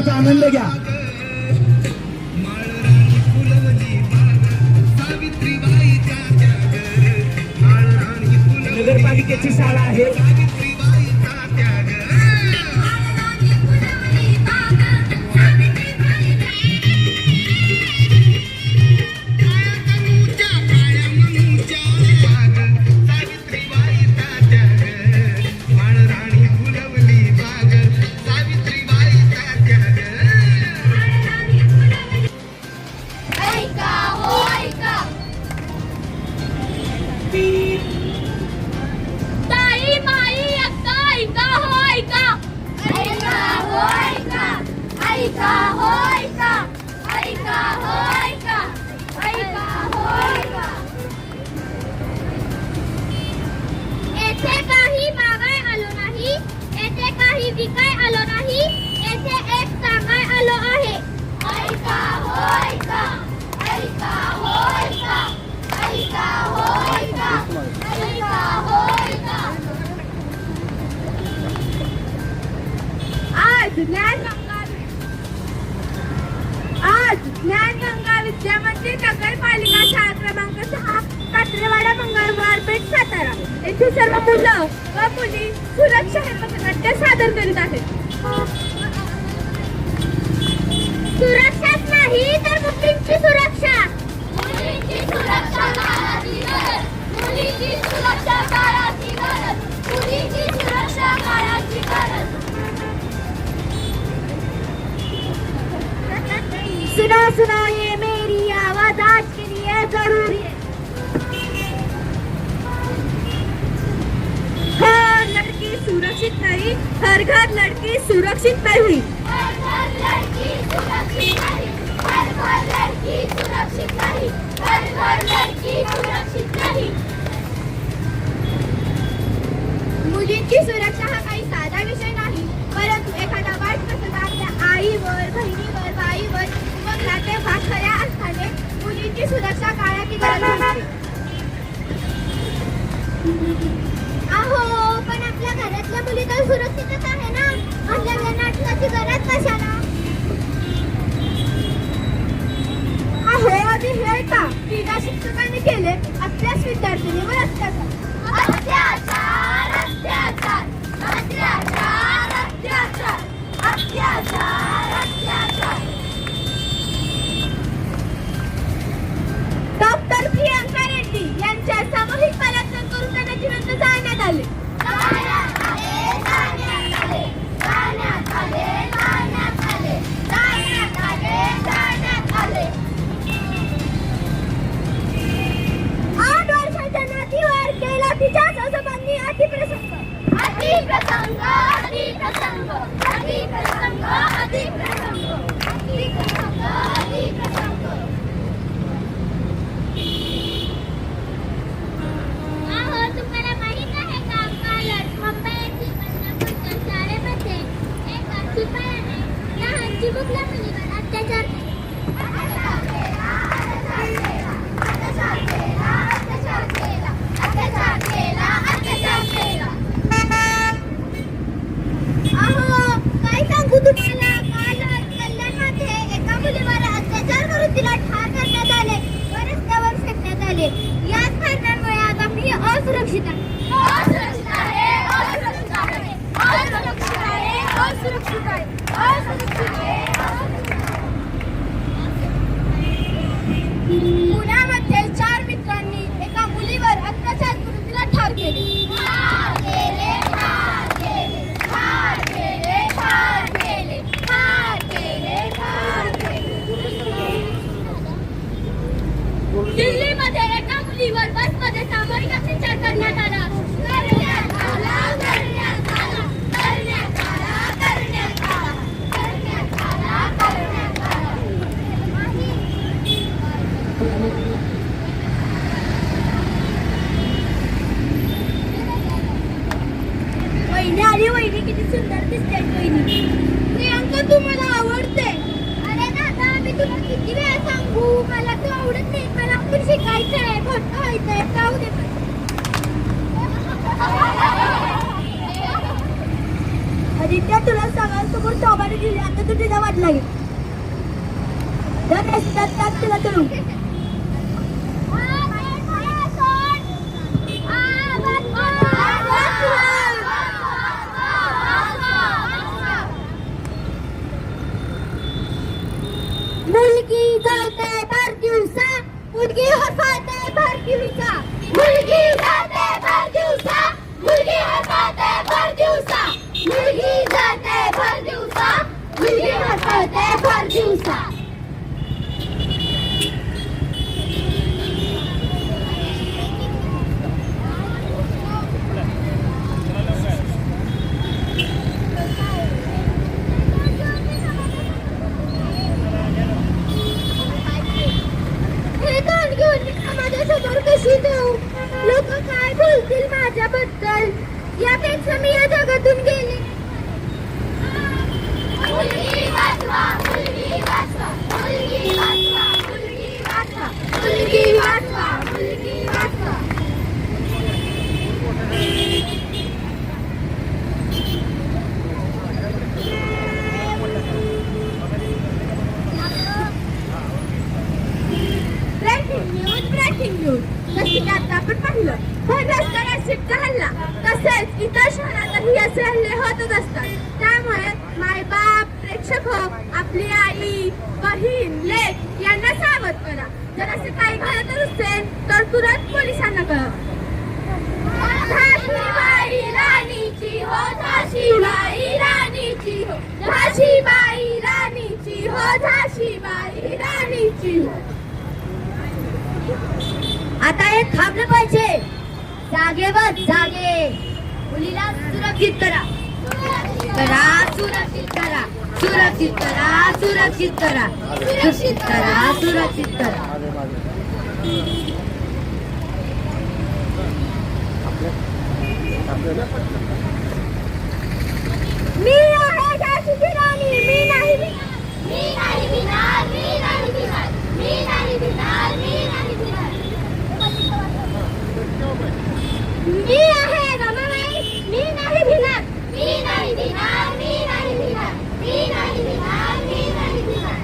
त्याचा आनंद घ्या. नगरपालिकेची शाळा आहे. आज ज्ञान गंगा आज म्हणजे नगरपालिका शाळा क्रमांक सहा कात्रेवाडा मंगळवार पेठ सातारा. येथे सर्व मुलं व मुली सुरक्षा हे नाट्य सादर करीत आहेत. सुरक्षाच नाही तर मुलींची सुरक्षा. हर घर लड़की सुरक्षित नहीं मुलींची सुरक्षा हा काही साधा विषय नाही परंतु एखादा वाईट प्रसंग आपल्या आईवर बहिणीवर बाई सुरक्षितच आहे ना? आपल्याला नाटकाची गरज कशाला? अहो आधी हे का क्रीडा शिक्षकाने केले आपल्याच विद्यार्थिनीवर अत्याचार. आदित्य तुला सगळ्यांसमोर चौबारी दिली आता तू तिचा वाटला भर देऊ लोक काय बोलतील माझ्याबद्दल? यापेक्षा मी या जगातून गेले आपली आई बहीण लेक यांना सावध करा. जर असे काही घडत असेल तर तुरंत पोलिसांना कळवा. राणीची हो राणीची हो. राणीची हो, हो. आता हे थांबलं पाहिजे. जागे जागे. मुलीला सुरक्षित करा. करा सुरक्षित करा. सुरक्षित करा सुरक्षित करा. सुरक्षित करा सुरक्षित करा. मी आहे झाशीची राणी मी नाही. मी नाही भिणार मी नाही भिणार मी नाही भिणार मी नाही भिणार मी आहे रमाबाई मी नाही भिणार मी नाही भिणार मी नाही भिणार मी नाही भिणार मी नाही भिणार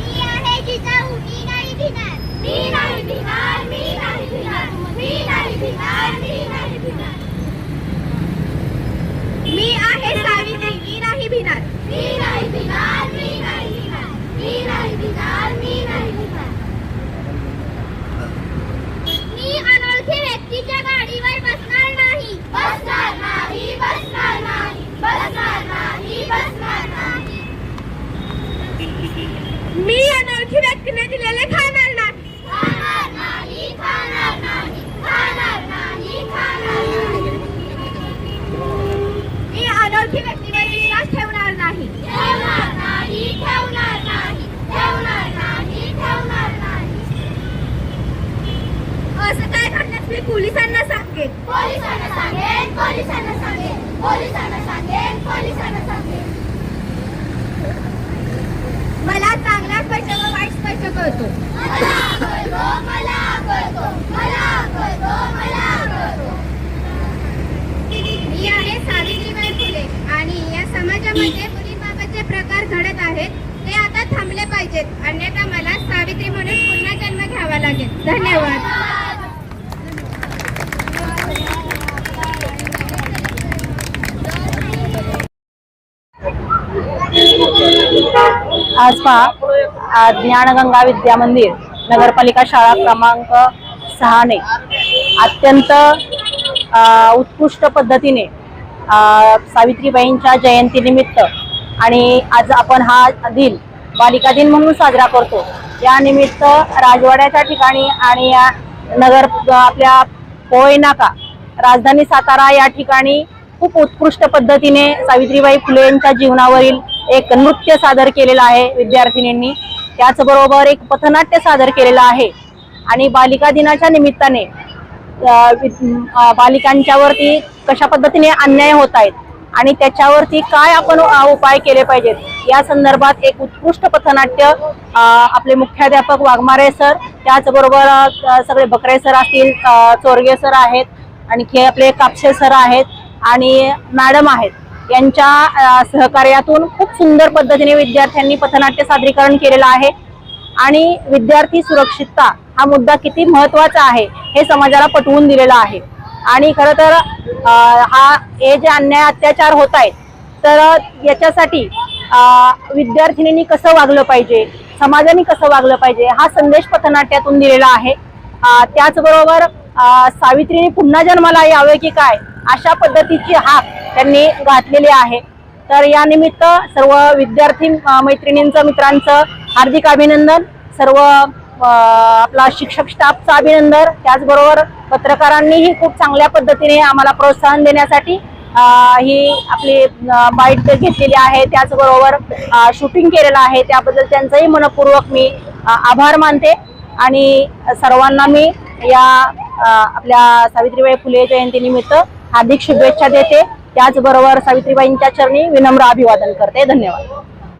मी आहे जिजाऊ मी नाही भिणार मी नाही भिणार मी नाही भिणार मी नाही भिणार मी नाही भिणार मी आहे सावित्री मी नाही भिणार मी नाही भिणार मी नाही भिणार मी नाही भिणार मी नाही भिणार मी अनोळखी व्यक्तीच्या गाडीवर बसणार नाही बसणार नाही बसणार नाही बसणार नाही बसणार नाही मी अनोळखी व्यक्तीने दिलेले खाणार नाही खाणार नाही खाणार नाही खाणार नाही खाणार नाही व्यक्तीवर विश्वास ठेवणार नाही. ठेवणार नाही ठेवणार नाही ठेवणार नाही ठेवणार नाही. असं काय करण्यास मी पोलिसांना सांगेन. पोलिसांना सांगेन पोलिसांना सांगेन पोलिसांना सांगेन पोलिसांना सांगेन मला चांगला स्पष्ट व वाईट स्पष्ट कळतो मला कळतो मला कळतो मला कळतो मला कळतो मी आहे सावित्रीबाई फुले आणि या समाजामध्ये मुलींबाबतचे प्रकार घडत आहेत ते आता थांबले पाहिजेत अन्यथा मला सावित्री म्हणून पुन्हा जन्म घ्यावा लागेल धन्यवाद आज पहा ज्ञानगंगा विद्या मंदिर नगरपालिका शाळा क्रमांक सहाने. अत्यंत उत्कृष्ट पद्धतीने सावित्रीबाईंच्या जयंतीनिमित्त आणि आज आपण हा दिन बालिका दिन म्हणून साजरा करतो. यानिमित्त राजवाड्याच्या ठिकाणी आणि नगर आपल्या पोयनाका राजधानी सातारा या ठिकाणी खूप उत्कृष्ट पद्धतीने सावित्रीबाई फुले यांच्या जीवनावरील एक नृत्य सादर केलेलं आहे विद्यार्थिनींनी. त्याचबरोबर एक पथनाट्य सादर केलेलं आहे. आणि बालिका दिनाच्या निमित्ताने बालिकांच्यावरती कशा पद्धतीने अन्याय होत आहेत आणि त्याच्यावरती काय आपण उपाय केले पाहिजेत? या संदर्भात एक उत्कृष्ट पथनाट्य आपले मुख्याध्यापक वाघमारे सर त्याचबरोबर सगळे बकरे सर असतील चोरगे सर आहेत आणखी आपले कापसे सर आहेत आणि मॅडम आहेत. यांच्या सहकार्यातून खूप सुंदर पद्धतीने विद्यार्थ्यांनी पथनाट्य सादरीकरण केलेलं आहे. आणि विद्यार्थी सुरक्षितता हा मुद्दा किती महत्त्वाचा आहे हे समाजाला पटवून दिलेला आहे. आणि खरं तर हा हे जे अन्याय अत्याचार होत आहेत तर याच्यासाठी विद्यार्थिनींनी कसं वागलं पाहिजे समाजाने कसं वागलं पाहिजे हा संदेश पथनाट्यातून दिलेला आहे. त्याचबरोबर सावित्रीने पुन्हा जन्माला यावे की काय अशा पद्धतीची हाक त्यांनी घातलेली आहे. तर या निमित्त सर्व विद्यार्थी मैत्रिणींचं मित्रांचं हार्दिक अभिनंदन. सर्व आपला शिक्षक स्टाफचं अभिनंदन. त्याचबरोबर पत्रकारांनीही खूप चांगल्या पद्धतीने आम्हाला प्रोत्साहन देण्यासाठी ही आपली बाईट घेतलेली आहे. त्याचबरोबर शूटिंग केलेलं आहे. त्याबद्दल त्यांचंही मनपूर्वक मी आभार मानते. आणि सर्वांना मी या आपल्या सावित्रीबाई फुले जयंतीनिमित्त हार्दिक शुभेच्छा देते. त्याचबरोबर सावित्रीबाईंच्या चरणी विनम्र अभिवादन करते. धन्यवाद.